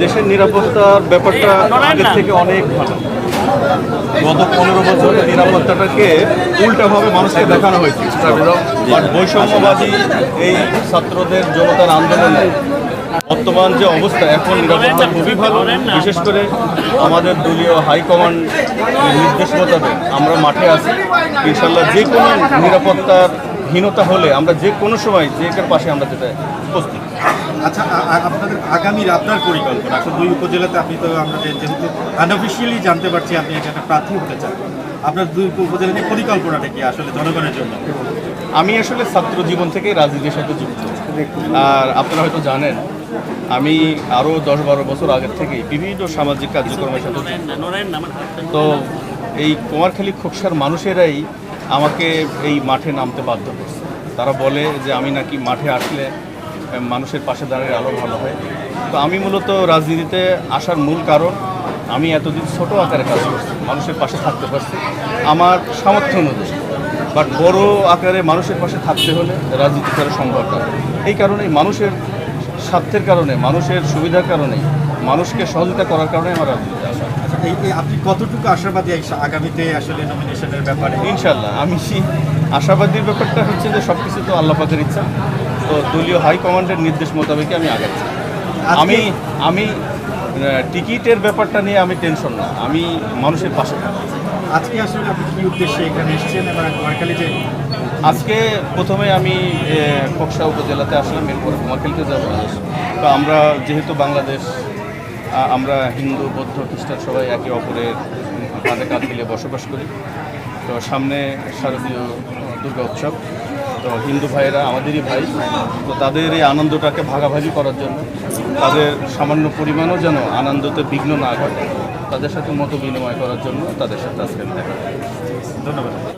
দেশের নিরাপত্তার ব্যাপারটা আগের থেকে অনেক ভালো। গত পনেরো বছরের নিরাপত্তাটাকে উল্টাভাবে মানুষকে দেখানো হয়েছে। বৈষম্যবাদী এই ছাত্রদের জনতার আন্দোলনে বর্তমান যে অবস্থা, এখন নিরাপত্তা খুবই ভালো। বিশেষ করে আমাদের দলীয় হাইকমান্ড নির্দেশ মোতাবেক আমরা মাঠে আছি। ইনশাল্লাহ যে কোনো নিরাপত্তার হীনতা হলে আমরা যে কোনো সময় যে কার পাশে আমরা যেতে প্রস্তুত। আচ্ছা আপনাদের আগামীর আপনার পরিকল্পনা এখন দুই উপজেলাতে আপনি তো আমরা যেহেতু আনঅফিসিয়ালি জানতে পারছি আপনি এখানে প্রার্থী হতে চান আপনার দুই উপজেলাতে পরিকল্পনাটা কি আসলে জনগণের জন্য? আমি আসলে ছাত্র জীবন থেকেই রাজনীতির সাথে যুক্ত। আর আপনারা হয়তো জানেন আমি আরও দশ বারো বছর আগের থেকেই বিভিন্ন সামাজিক কার্যক্রমের সাথে তো এই কুমারখালী খোকসার মানুষেরাই আমাকে এই মাঠে নামতে বাধ্য করছে। তারা বলে যে আমি নাকি মাঠে আসলে মানুষের পাশে দাঁড়িয়ে আলো ভালো হয়। তো আমি মূলত রাজনীতিতে আসার মূল কারণ, আমি এতদিন ছোট আকারে কাজ করছি, মানুষের পাশে থাকতে পারছি, আমার সামর্থ্য অনুযায়ী। বাট বড় আকারে মানুষের পাশে থাকতে হলে রাজনীতি করা সম্ভব না। এই কারণেই মানুষের স্বার্থের কারণে, মানুষের সুবিধার কারণে, মানুষকে সহযোগিতা করার কারণে আমার রাজনীতি। আপনি কতটুকু আশাবাদী আগামীতে আসলে নমিনেশনের ব্যাপারে? ইনশাল্লাহ আমি আশাবাদীর ব্যাপারটা হচ্ছে যে সব কিছু তো আল্লাহ পাকের ইচ্ছা। তো দলীয় হাইকমান্ডের নির্দেশ মোতাবেকই আমি আগাচ্ছি। আমি আমি টিকিটের ব্যাপারটা নিয়ে আমি টেনশন না। আমি মানুষের পাশে আজকে আসলে আপনি কি উদ্দেশ্যে এখানে এসেছেন এবং কুমারখালী যে আজকে প্রথমে আমি এ, খোকসা উপজেলাতে আসলাম এরপরে কুমারখালীতে যাব। তো আমরা যেহেতু বাংলাদেশ আমরা হিন্দু, বৌদ্ধ, খ্রিস্টান সবাই একে অপরের কাঁধে কাঁধ মিলিয়ে বসবাস করি। তো সামনে শারদীয় দুর্গা উৎসব। তো হিন্দু ভাইয়েরা আমাদেরই ভাই। তো তাদের এই আনন্দটাকে ভাগাভাগি করার জন্য, তাদের সামান্য পরিমাণও যেন আনন্দতে বিঘ্ন না ঘটে, তাদের সাথে মত বিনিময় করার জন্য তাদের সাথে আজকে দেখা। ধন্যবাদ।